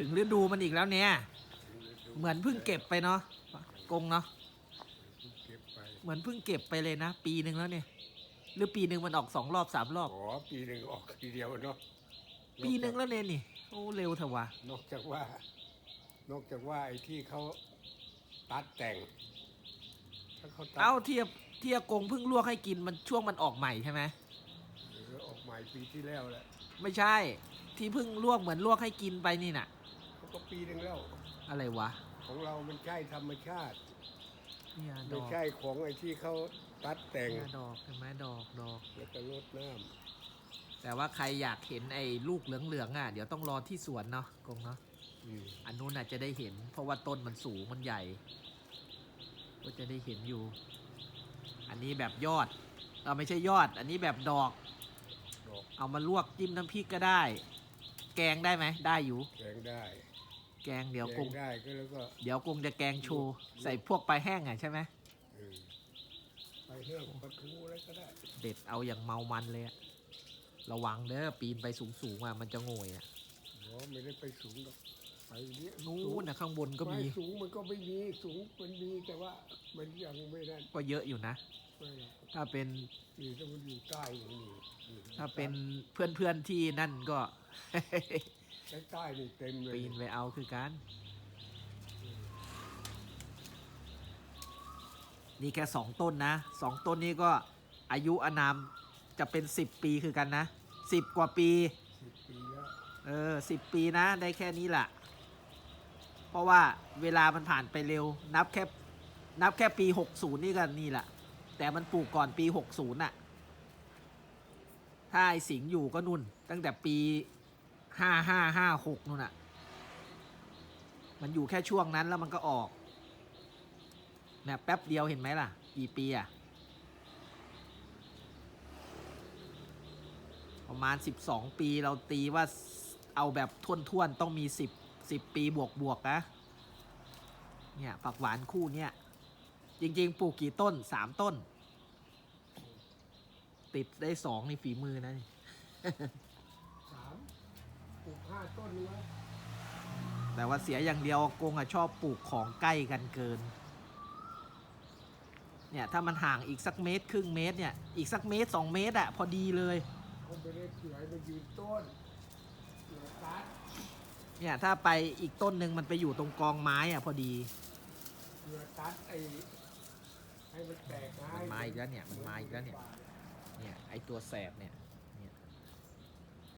ถึงฤดูมันอีกแล้วเนี่ย เหมือนเพิ่งเก็บไปเนาะกงเนาะเก็บไปเหมือนเพิ่งเก็บไปเลยนะ ปีหนึ่งแล้วเนี่ย หรือปีหนึ่งมันออกสองรอบสามรอบขอปีหนึ่งออกทีเดียวเนาะปีหนึ่งแล้วเนี่ยนี่โอ้เร็วเถอะวะนอกจากว่า นอกจากว่าไอ้ที่เขาตัดแต่งถ้าเขาตัดเอ้าเทียบเทียบกงเพิ่งลวกให้กินมันช่วงมันออกใหม่ใช่ไหมเออออกใหม่ปีที่แล้วแหละไม่ใช่ ที่เพิ่งลวกเหมือนลวกให้กินไปนี่น่ะ เขาก็ปีหนึ่งแล้ว อะไรวะของเรามันใช่ธรรมชาติ เนี่ยดไม่อกใช่ของไอ้ที่เขาตัดแต่งเนี่ยดอกเห็นไหมดอกดอก แล้วก็รดน้แต่ว่าใครอยากเห็นไอ้ลูกเหลืองๆอะ เดี๋ยวต้องรอที่สวนเนาะกงเนาะำอืมอันนู้นอาจจะได้เห็น เพราะว่าต้นมันสูงมันใหญ่ ก็จะได้เห็นอยู่ อันนี้แบบยอดเออไม่ใช่ยอด อันนี้แบบดอก ดอกเอามาลวกจิ้มน้ำพริกก็ได้ แกงได้ไหมได้อยู่แกงได้ แกงเดี๋ยวแกกงงได้ก็แล้วก็เดี๋ยวกงจะแกงโชว์ใส่พวกปลาแห้งอะใช่ไหมเออไปแห้งปลาทูอะไรก็ได้ เด็ดเอาอย่างเมามันเลยอะระวังเด้อปีนไปสูงๆอะมันจะโงยอะโอ้ไม่ได้ไปสูงหรอก ไปเนี้ยนู้สูงนนะข้างบนก็มีไสูงมันก็ไม่มีสูงมันมีแต่ว่ามันยังไม่ได้ก็เยอะอยู่นะ ไม่หรอกถ้าเป็นนี่ถ้ามันอยู่ใต้อย่างนี้อยู่ถ้าเป็นเพื่อนๆที่นั่นก็ ใต้ใต้นี่เต็มเลยปีนไปเอาคือกัน นี่แค่สองต้นนะสองต้นนี้ก็อายุอานามจะเป็นสิบปีคือกันนะสิบกว่าปี สิบปีแล้ว เออสิบปีนะ ได้แค่นี้แหละ เพราะว่าเวลามันผ่านไปเร็ว นับแค่นับแค่ปีหกศูนย์นี่กันนี่แหละ แต่มันปลูกก่อนปีหกศูนย์น่ะ ถ้าไอสิงอยู่ก็นุ่น ตั้งแต่ปีห้าห้าห้าหกนู่นน่ะ มันอยู่แค่ช่วงนั้นแล้วมันก็ออกเนี่ยแป๊บเดียวเห็นไหมล่ะ กี่ปีอะประมาณ 12 ปีเราตีว่าเอาแบบท่วนๆ ต้องมี 10 10ปีบวกบวกๆนะเนี่ยผักหวานคู่เนี่ยจริง ๆ ปลูกกี่ต้น3ต้น ติดได้สองในฝีมือนะนี่สามปลูกห้าต้นวะแต่ว่าเสียอย่างเดียวกงอะชอบปลูกของใกล้กันเกิน เนี่ยถ้ามันห่างอีกสักเมตรครึ่งเมตรเนี่ยอีกสักเมตรสองเมตรอะพอดีเลยเขาไม่ได้เผื่อให้มันยืนต้นเหลือตัด เนี่ย ถ้าไปอีกต้นหนึ่งมันไปอยู่ตรงกองไม้อะพอดีเหลือตัดไอ้ให้มันแตกง่ายมันมาอีกแล้วเนี่ยมันมาอีกแล้วเนี่ย เนี่ยไอตัวแสบเนี่ย